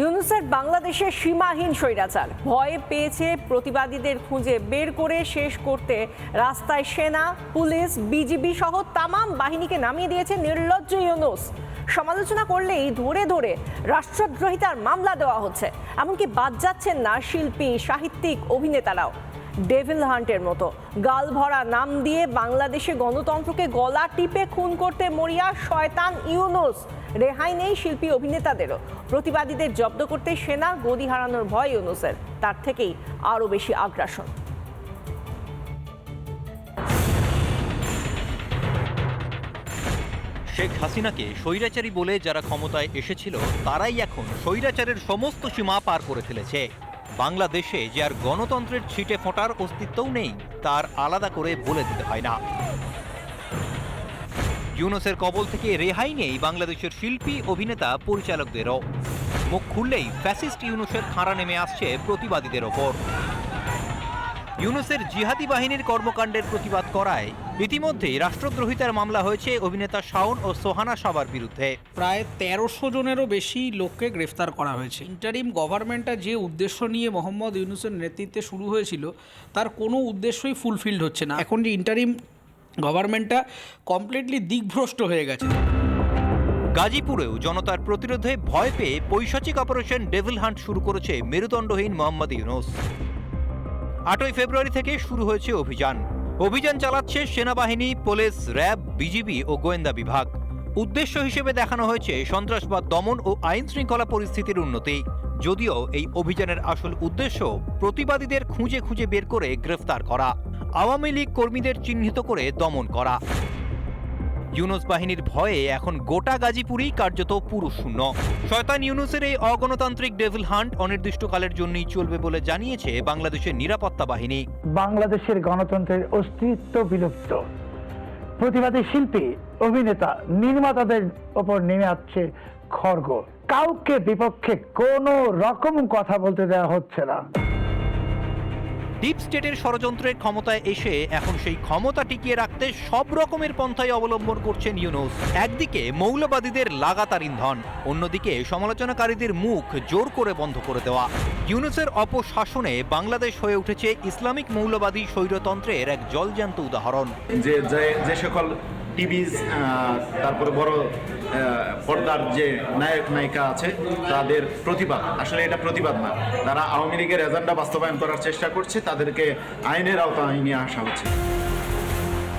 ইউনুসের বাংলাদেশের সীমাহীন স্বৈরাচার। ভয়ে পেয়েছে প্রতিবাদীদের খুঁজে বের করে শেষ করতে রাস্তায় সেনা, পুলিশ, বিজিবি সহ তামাম বাহিনীকে নামিয়ে দিয়েছে নির্লজ্জ ইউনুস। সমালোচনা করলেই ধরে ধরে রাষ্ট্রদ্রোহিতার মামলা দেওয়া হচ্ছে। এমনকি বাদ যাচ্ছেন না শিল্পী, সাহিত্যিক, অভিনেতারাও। ডেভিল হান্টের মতো গাল ভরা নাম দিয়ে বাংলাদেশে গণতন্ত্রকে গলা টিপে খুন করতে মরিয়া শয়তান ইউনুস। রেহাই নেই শিল্পী অভিনেতাদেরও। প্রতিবাদীদের জব্দ করতে সেনা গদি হারানোর ভয় ইউনুসের। তার থেকেই আরও বেশি আগ্রাসন। শেখ হাসিনাকে স্বৈরাচারী বলে যারা ক্ষমতায় এসেছিল, তারাই এখন স্বৈরাচারের সমস্ত সীমা পার করে ফেলেছে। বাংলাদেশে যে আর গণতন্ত্রের ছিটে ফোঁটার অস্তিত্বও নেই, তার আলাদা করে বলে দিতে হয় না। ইউনুসের কবল থেকে রেহাই নেই বাংলাদেশের শিল্পী, অভিনেতা, পরিচালকদেরও। মুখ খুললেই ফ্যাসিস্ট ইউনুসের খাঁড়া নেমে আসছে প্রতিবাদীদের ওপর। ইউনুসের জিহাদি বাহিনীর কর্মকাণ্ডের প্রতিবাদ করায় ইতিমধ্যেই রাষ্ট্রদ্রোহিতার মামলা হয়েছে অভিনেতা শাওন ও সোহানা সাবার বিরুদ্ধে। প্রায় তেরোশো জনেরও বেশি লোককে গ্রেফতার করা হয়েছে। ইন্টারিম গভর্নমেন্টটা যে উদ্দেশ্য নিয়ে মোহাম্মদ ইউনুসের নেতৃত্বে শুরু হয়েছিল তার কোনো উদ্দেশ্যই ফুলফিলড হচ্ছে না। এখন যে ইন্টারিম গভর্নমেন্টটা কমপ্লিটলি দিকভ্রষ্ট হয়ে গেছে। গাজীপুরেও জনতার প্রতিরোধে ভয় পেয়ে পৈশাচিক অপারেশন ডেভিল হান্ট শুরু করেছে মেরুদণ্ডহীন মোহাম্মদ ইউনুস। আটই ফেব্রুয়ারি থেকে শুরু হয়েছে অভিযান। অভিযান চালাচ্ছে সেনাবাহিনী, পুলিশ, র্যাব, বিজিবি ও গোয়েন্দা বিভাগ। উদ্দেশ্য হিসেবে দেখানো হয়েছে সন্ত্রাসবাদ দমন ও আইন শৃঙ্খলা পরিস্থিতির উন্নতি। যদিও এই অভিযানের আসল উদ্দেশ্য প্রতিবাদীদের খুঁজে খুঁজে বের করে গ্রেফতার করা। আওয়ামী লীগ কর্মীদের চিহ্নিত করে দমন করা। ইউনুস বাহিনীর ভয়ে এখন গোটা গাজীপুরেই কার্যত পুরো শূন্য শয়তান ইউনুসের এই অগণতান্ত্রিক ডেভিল হান্ট অনির্দিষ্টকালের জন্যই চলবে বলে জানিয়েছে বাংলাদেশের নিরাপত্তা বাহিনী। বাংলাদেশের গণতন্ত্রের অস্তিত্ব বিলুপ্ত। প্রতিবাদী শিল্পী, অভিনেতা, নির্মাতাদের ওপর নেমে আসছে খড়গ কাউকে বিপক্ষে কোনো রকম কথা বলতে দেওয়া হচ্ছে না। ডিপ স্টেটের ষড়যন্ত্রের ক্ষমতায় এসে এখন সেই ক্ষমতা টিকিয়ে রাখতে সব রকমের পন্থাই অবলম্বন করছেন ইউনুস। একদিকে মৌলবাদীদের লাগাতার ইন্ধন, অন্যদিকে সমালোচনাকারীদের মুখ জোর করে বন্ধ করে দেওয়া। ইউনুসের অপশাসনে বাংলাদেশ হয়ে উঠেছে ইসলামিক মৌলবাদী স্বৈরতন্ত্রের এক জলজান্ত উদাহরণ। যে যে যে সকল টিভি তারপরে বড় পর্দার যে নায়ক, নায়িকা আছে, তাদের প্রতিবাদ আসলে এটা প্রতিবাদ না। তারা আওয়ামী লীগের এজেন্ডা বাস্তবায়ন করার চেষ্টা করছে, তাদেরকে আইনের আওতায় নিয়ে আসা হচ্ছে।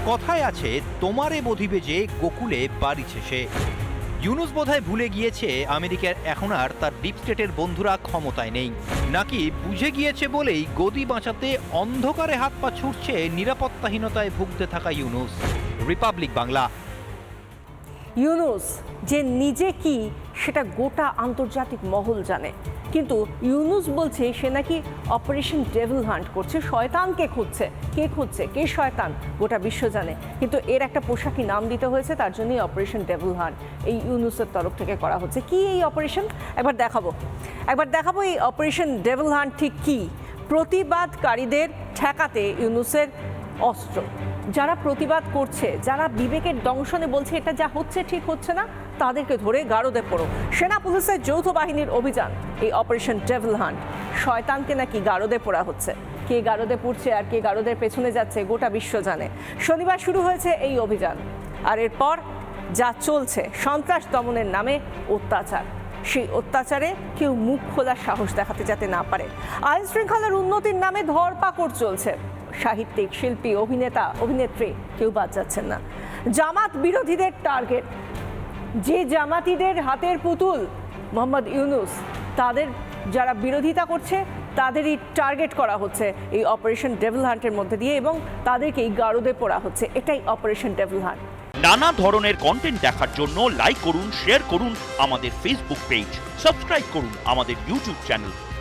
কথায় আছে, তোমারে বধিবে যে গোকুলে বাড়ি শেষে। ইউনুস বোধহয় ভুলে গিয়েছে, আমেরিকার এখন আর তার ডিপ স্টেটের বন্ধুরা ক্ষমতায় নেই। নাকি বুঝে গিয়েছে বলেই গদি বাঁচাতে অন্ধকারে হাত পা ছুটছে নিরাপত্তাহীনতায় ভুগতে থাকা ইউনুস। রিপাবলিক বাংলা ইউনুস যে নিজে কি সেটা গোটা আন্তর্জাতিক মহল জানে। কিন্তু ইউনুস বলছে সে নাকি অপারেশন ডেভিল হান্ট করছে, শয়তানকে খুঁজছে। কে খুঁজছে? কে শয়তান? গোটা বিশ্ব জানে। কিন্তু এর একটা পোশাকি নাম দিতে হয়েছে, তার জন্যই অপারেশন ডেভিল হান্ট এই ইউনুসের তরফ থেকে করা হচ্ছে। কি এই অপারেশন একবার দেখাবো। একবার দেখাবো এই অপারেশন ডেভিল হান্ট ঠিক কি? প্রতিবাদকারীদের ঠেকাতে ইউনুসের অস্ত্র। যারা প্রতিবাদ করছে, যারা বিবেকের দংশনে বলছে এটা যা হচ্ছে ঠিক হচ্ছে না, তাদেরকে ধরে গারদে পড়ো। সেনা পুলিশের যৌথ বাহিনীর অভিযান, এই অপারেশন ডেভিল হান্ট। শয়তানকে নাকি গারদে পোড়া হচ্ছে। কে গারদে পড়ছে আর কে গারদের পেছনে যাচ্ছে, গোটা বিশ্ব জানে। শনিবার শুরু হয়েছে এই অভিযান। আর এরপর যা চলছে, সন্ত্রাস দমনের নামে অত্যাচার। সেই অত্যাচারে কেউ মুখ খোলার সাহস দেখাতে যাতে না পারে। আইন শৃঙ্খলার উন্নতির নামে ধরপাকড় চলছে। সাহিত্যিক, শিল্পী, অভিনেতা, অভিনেত্রী কেউ বাদ যাচ্ছেন না। জামাত বিরোধীদের টার্গেট। যে জামাতিদের হাতের পুতুল মোহাম্মদ ইউনুস, তাদের যারা বিরোধিতা করছে, তাদেরই টার্গেট করা হচ্ছে এই অপারেশন ডেভিল হান্টের মধ্যে দিয়ে এবং তাদেরকেই গারদে পড়া হচ্ছে। এটাই অপারেশন ডেভিল হান্ট। নানা ধরনের কন্টেন্ট দেখার জন্য লাইক করুন শেয়ার করুন আমাদের ফেসবুক পেজ সাবস্ক্রাইব করুন আমাদের ইউটিউব চ্যানেল